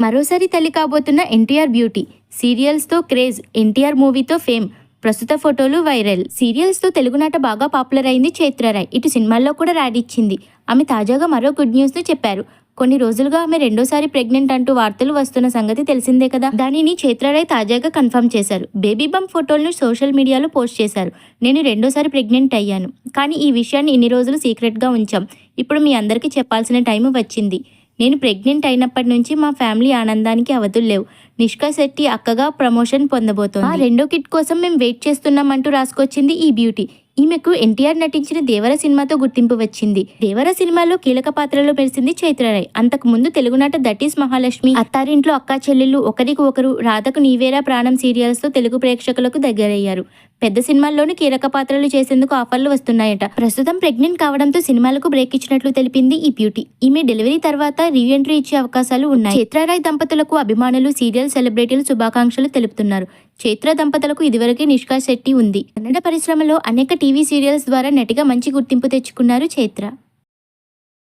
మరోసారి తల్లి కాబోతున్న ఎన్టీఆర్ బ్యూటీ సీరియల్స్తో క్రేజ్ ఎన్టీఆర్ మూవీతో ఫేమ్. ప్రస్తుత ఫోటోలు వైరల్. సీరియల్స్తో తెలుగునాట బాగా పాపులర్ అయింది చైత్రరాయ్ ఇటు సినిమాల్లో కూడా రాడిచ్చింది ఆమె తాజాగా మరో గుడ్ న్యూస్ను చెప్పారు. కొన్ని రోజులుగా ఆమె రెండోసారి ప్రెగ్నెంట్ అంటూ వార్తలు వస్తున్న సంగతి తెలిసిందే కదా? దానిని చైత్రరాయ్ తాజాగా కన్ఫర్మ్ చేశారు. బేబీ బంప్ ఫోటోలను సోషల్ మీడియాలో పోస్ట్ చేశారు. నేను రెండోసారి ప్రెగ్నెంట్ అయ్యాను. కానీ ఈ విషయాన్ని ఇన్ని రోజులు సీక్రెట్గా ఉంచాం. ఇప్పుడు మీ అందరికీ చెప్పాల్సిన టైం వచ్చింది. నేను ప్రెగ్నెంట్ అయినప్పటి నుంచి మా ఫ్యామిలీ ఆనందానికి అవధులు లేవు. నిష్కా శెట్టి అక్కగా ప్రమోషన్ పొందబోతోంది. రెండో కిట్ కోసం మేము వెయిట్ చేస్తున్నామంటూ రాసుకొచ్చింది ఈ బ్యూటీ. ఈమెకు ఎన్టీఆర్ నటించిన దేవర సినిమాతో గుర్తింపు వచ్చింది. దేవర సినిమాలో కీలక పాత్రలో మెరిసింది చైత్రరాయ్. అంతకు ముందు తెలుగునాట ఈస్ మహాలక్ష్మి అత్తారింట్లో అక్కా చెల్లెళ్ళు ఒకరికి ఒకరు రాధకు నీవేరా ప్రాణం సీరియల్స్తో తెలుగు ప్రేక్షకులకు దగ్గరయ్యారు. పెద్ద సినిమాల్లోనూ కీలక పాత్రలు చేసేందుకు ఆఫర్లు వస్తున్నాయట. ప్రస్తుతం ప్రెగ్నెంట్ కావడంతో సినిమాలకు బ్రేక్ ఇచ్చినట్లు తెలిపింది ఈ బ్యూటీ. ఈమె డెలివరీ తర్వాత రీఎంట్రీ ఇచ్చే అవకాశాలు ఉన్నాయి. చిత్రారాయ్ దంపతులకు అభిమానులు సీరియల్ సెలబ్రిటీలు శుభాకాంక్షలు తెలుపుతున్నారు. చైత్ర దంపతులకు ఇదివరకే నిష్కా శెట్టి ఉంది. కన్నడ పరిశ్రమలో అనేక టీవీ సీరియల్స్ ద్వారా నటిగా మంచి గుర్తింపు తెచ్చుకున్నారు చైత్ర.